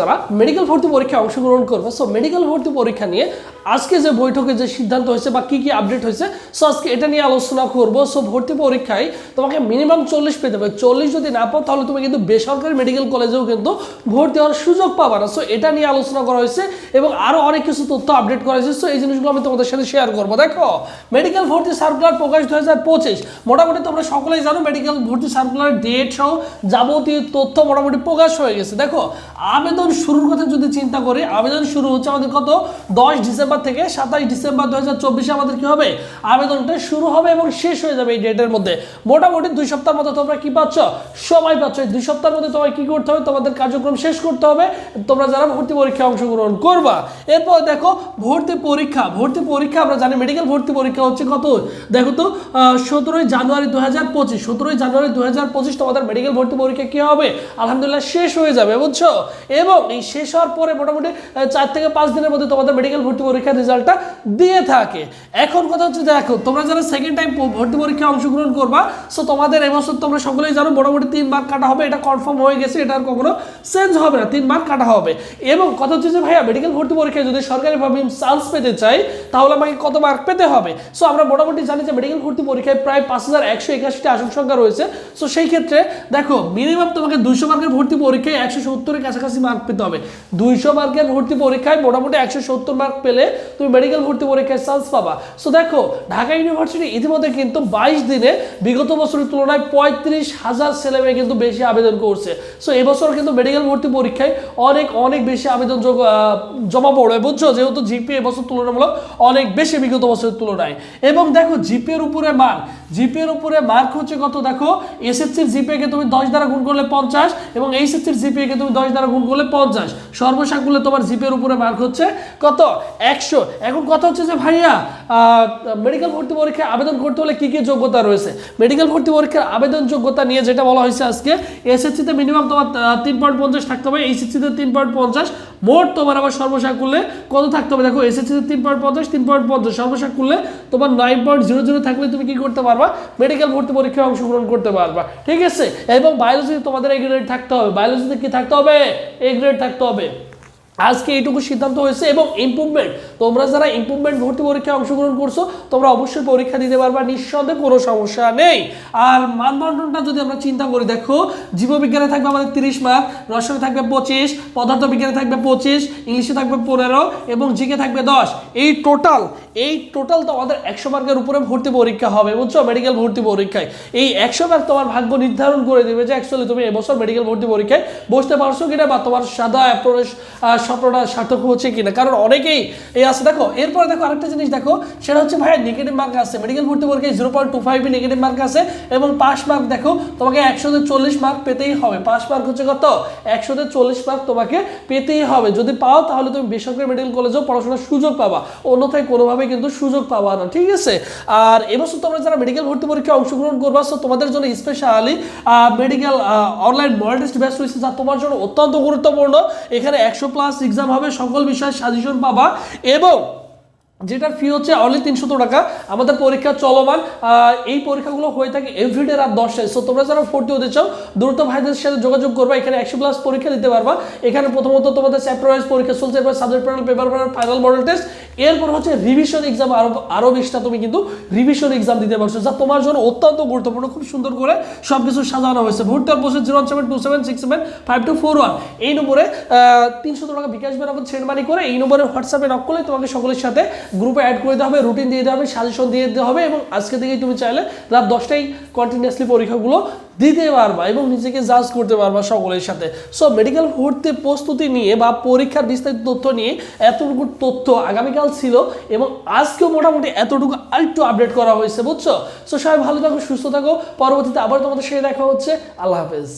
যারা মেডিকেল ভর্তি পরীক্ষায় অংশগ্রহণ করবে। সো মেডিকেল ভর্তি পরীক্ষা নিয়ে আজকে যে বৈঠকে যে সিদ্ধান্ত হয়েছে বা কি কি আপডেট হয়েছে সো আজকে এটা নিয়ে আলোচনা করব। সো ভর্তি পরীক্ষায় তোমাকে মিনিমাম চল্লিশ পেতে হবে। চল্লিশ যদি না পাও, তাহলে তুমি কিন্তু বেসরকারি মেডিকেল কলেজেও কিন্তু ভর্তি হওয়ার সুযোগ পাবা না। সো এটা নিয়ে আলোচনা করা হয়েছে এবং আরও অনেক কিছু তথ্য আপডেট করা হয়েছে। সো এই জিনিসগুলো আমি তোমাদের সাথে শেয়ার করব। দেখো মেডিকেল ভর্তি সার্কুলার প্রকাশ দু হাজার পঁচিশ। মোটামুটি তোমরা সকলেই জানো মেডিকেল ভর্তি সার্কুলার ডেট সহ যাবতীয় তথ্য মোটামুটি প্রকাশ হয়ে গেছে। দেখো, আবেদন শুরুর কথা যদি চিন্তা করি, আবেদন শুরু হচ্ছে আমাদের কত? দশ ডিসেম্বর থেকে সাতাশ ডিসেম্বর দু হাজার চব্বিশে আমাদের কি হবে? আবেদনটা শুরু হবে এবং শেষ হয়ে যাবে এই ডেটের মধ্যে। মোটামুটি দুই সপ্তাহের মধ্যে তোমরা কি পাচ্ছ? সময় পাচ্ছ। এই দুই সপ্তাহের মধ্যে তোমায় কি করতে হবে? তোমাদের কার্যক্রম শেষ করতে হবে। তোমরা যারা ভর্তি পরীক্ষায় অংশগ্রহণ করবা। এরপর দেখো, ভর্তি পরীক্ষা। ভর্তি পরীক্ষা আমরা জানি মেডিকেল ভর্তি পরীক্ষা হচ্ছে কত? দেখো তো সতেরোই জানুয়ারি দু হাজার পঁচিশ। সতেরোই জানুয়ারি দু হাজার পঁচিশ তোমাদের মেডিকেল ভর্তি পরীক্ষা কি হবে? আলহামদুলিল্লাহ শেষ হয়ে যাবে, বুঝছ? এবং এই শেষ হওয়ার পরে মোটামুটি চার থেকে পাঁচ দিনের মধ্যে তোমাদের মেডিকেল ভর্তি পরীক্ষার রেজাল্টটা দিয়ে থাকে। এখন কথা হচ্ছে, দেখো, তোমরা যারা সেকেন্ড টাইম ভর্তি পরীক্ষায় অংশগ্রহণ করবা সো তোমাদের এবছর তোমরা সকলেই জানো মোটামুটি তিন মার্ক কাটা হবে, এটা কনফার্ম হয়ে গেছে, এটা আর কখনো চেঞ্জ হবে না, তিন মার্ক কাটা হবে। এবং কথা হচ্ছে যে, ভাইয়া মেডিকেল ভর্তি পরীক্ষায় যদি সরকারিভাবে চান্স পেতে চাই, তাহলে আমাকে কত মার্ক পেতে হবে? সো আমরা মোটামুটি জানি যে মেডিকেল ভর্তি পরীক্ষায় প্রায় পাঁচ হাজার একশো একাশিটি আসন সংখ্যা রয়েছে। সো সেই ক্ষেত্রে, দেখো মিনিমাম তোমাকে দুইশো মার্কের ভর্তি পরীক্ষায় একশো সত্তরের কাছাকাছি মার্ক পেতে হবে। দুইশো মার্কের ভর্তি পরীক্ষায় মোটামুটি একশো সত্তর মার্ক পেলে তুমি মেডিকেল ভর্তি পরীক্ষায় চান্স পাবা। সো দেখো, ঢাকা ইউনিভার্সিটি ইতিমধ্যে কিন্তু বাইশ দিনে বিগত বছরের তুলনায় পঁয়ত্রিশ হাজার ছেলেমেয়ে কিন্তু বেশি আবেদন করছে। সো এবছর কিন্তু মেডিকেল ভর্তি পরীক্ষায় অনেক অনেক বেশি আবেদন জমা পড়বে। বুঝছ? যেহেতু জিপি এবছর তুলনামূলক অনেক বেশি বিগত বছরের তুলনায়। এবং দেখো জিপিএর উপরে মার্ক জিপিএর উপরে মার্ক হচ্ছে কত? দেখো এসএসসির জিপিএ কে তুমি দশ দ্বারা গুণ করলে পঞ্চাশ এবং এইচএসসির জিপিএ কে তুমি দশ দ্বারা গুণ করলে পঞ্চাশ। সর্বসাকুল্যে তোমার জিপিএর উপরে মার্ক হচ্ছে কত? একশো। এখন কথা হচ্ছে যে ভাইয়া মেডিকেল ভর্তি পরীক্ষায় আবেদন করতে হলে কি কি যোগ্যতা রয়েছে? মেডিকেল ভর্তি পরীক্ষার আবেদন যোগ্যতা নিয়ে যেটা বলা হয়েছে আজকে, এসএসসিতে মিনিমাম তোমার তিন পয়েন্ট পঞ্চাশ থাকতে হবে। এইচএসসিতে তিন পয়েন্ট পঞ্চাশ। মোট তোমার আবার সর্বসাকুল্যে কত থাকতে হবে? দেখো, এসএসসিতে তিন পয়েন্ট পঞ্চাশ, তিন পয়েন্ট পঞ্চাশ। সর্বসাকুল্যে তোমার নাইন পয়েন্ট জিরো জিরো থাকলে তুমি কি করতে পারবা? মেডিকেল ভর্তি পরীক্ষায় অংশগ্রহণ করতে পারবা। ঠিক আছে? এবং বায়োলজিতে তোমাদের এই থাকতে হবে। বায়োলজিতে কি থাকতে হবে? এই গ্রেড থাকতে হবে। আজকে এইটুকু সিদ্ধান্ত হয়েছে এবং ইম্প্রুভমেন্ট তোমরা যারা ইম্প্রুভমেন্ট ভর্তি পরীক্ষায় অংশগ্রহণ করছ, তোমরা অবশ্যই পরীক্ষা দিতে পারবা, নিঃসন্দেহে কোনো সমস্যা নেই। আর মানদণ্ডটা যদি আমরা চিন্তা করি, দেখো, জীববিজ্ঞানে থাকবে আমাদের তিরিশ মার্ক রসায়নে থাকবে পঁচিশ পদার্থ বিজ্ঞানে থাকবে পঁচিশ, ইংলিশে থাকবে পনেরো এবং জিকে থাকবে দশ। এই টোটাল এই টোটাল তোমাদের একশো মার্কের উপরে ভর্তি পরীক্ষা হবে, বুঝছ? মেডিকেল ভর্তি পরীক্ষায়। এই একশো মার্ক তোমার ভাগ্য নির্ধারণ করে দেবে যে অ্যাকচুয়ালি তুমি এবছর মেডিকেল ভর্তি পরীক্ষায় বসতে পারছ কিনা বা তোমার সাদা অ্যাপ্রোচ স্বপ্নটা সার্থক হচ্ছে কিনা। কারণ অনেকেই এই আছে, দেখো, এরপরে দেখো আরেকটা জিনিস, দেখো, সেটা হচ্ছে ভাই নেগেটিভ মার্ক আছে। মেডিকেল ভর্তি পরীক্ষায় zero point two five negative mark আছে এবং পাস মার্ক দেখো, তোমাকে একশোতে চল্লিশ মার্ক পেতেই হবে। পাস মার্ক হচ্ছে কত? একশোতে চল্লিশ মার্ক তোমাকে পেতেই হবে। যদি পাও তাহলে তুমি বেসরকারি মেডিকেল কলেজেও পড়াশোনার সুযোগ পাবা। অন্যথায় কোনোভাবে কিন্তু সুযোগ পাওয়া না, ঠিক আছে? আর এবছর তোমরা যারা মেডিকেল ভর্তি পরীক্ষায় অংশগ্রহণ করবা সো তোমাদের জন্য specially medical online model test batch রয়েছে, যা তোমার জন্য অত্যন্ত গুরুত্বপূর্ণ। এখানে একশো প্লাস এক্সাম হবে, সকল বিষয়ে সাজেশন পাবা। এবং যেটার ফি হচ্ছে অনলি তিনশো টাকা। আমাদের পরীক্ষা চলমান এই পরীক্ষাগুলো হয়ে থাকে এভরিডে রাত দশটায়। সো তোমরা যারা ভর্তি হতে চাও, দ্রুত ভাইদের সাথে যোগাযোগ করবা, এখানে একশো প্লাস পরীক্ষা দিতে পারবা। এখানে প্রথমত তোমাদের চ্যাপ্টার ওয়াইজ পরীক্ষা চলছে এরপর subject panel paper panel final model test এরপর হচ্ছে রিভিশন এক্সাম আরও আরও বিশটা তুমি কিন্তু রিভিশন এক্সাম দিতে পারছ, যা তোমার জন্য অত্যন্ত গুরুত্বপূর্ণ, খুব সুন্দর করে সব কিছু সাজানো হয়েছে। ভর্তি বসে zero seven two seven six seven five two four one এই নম্বরে তিনশো টাকা বিকাশ বেরকম সেন্ড মানি করে এই নম্বরে হোয়াটসঅ্যাপে নক করলে তোমাকে সকলের সাথে গ্রুপে অ্যাড করে দেওয়া হবে রুটিন দিয়ে দেওয়া হবে সাজেশন দিয়ে দিতে হবে এবং আজকে থেকেই তুমি চাইলে রাত দশটায় কন্টিনিউয়াসলি পরীক্ষাগুলো দিতে পারবা এবং নিজেকে জাজ করতে পারবা সকলের সাথে। সো মেডিকেল ভর্তি প্রস্তুতি নিয়ে বা পরীক্ষার বিস্তারিত তথ্য নিয়ে এতটুকু তথ্য আগামীকাল ছিল এবং আজকেও মোটামুটি এতটুকু আরেকটু আপডেট করা হয়েছে, বুঝছ? সো সবাই ভালো থাকো, সুস্থ থাকো, পরবর্তীতে আবার তোমাদের সাথে দেখা হচ্ছে। আল্লাহ হাফেজ।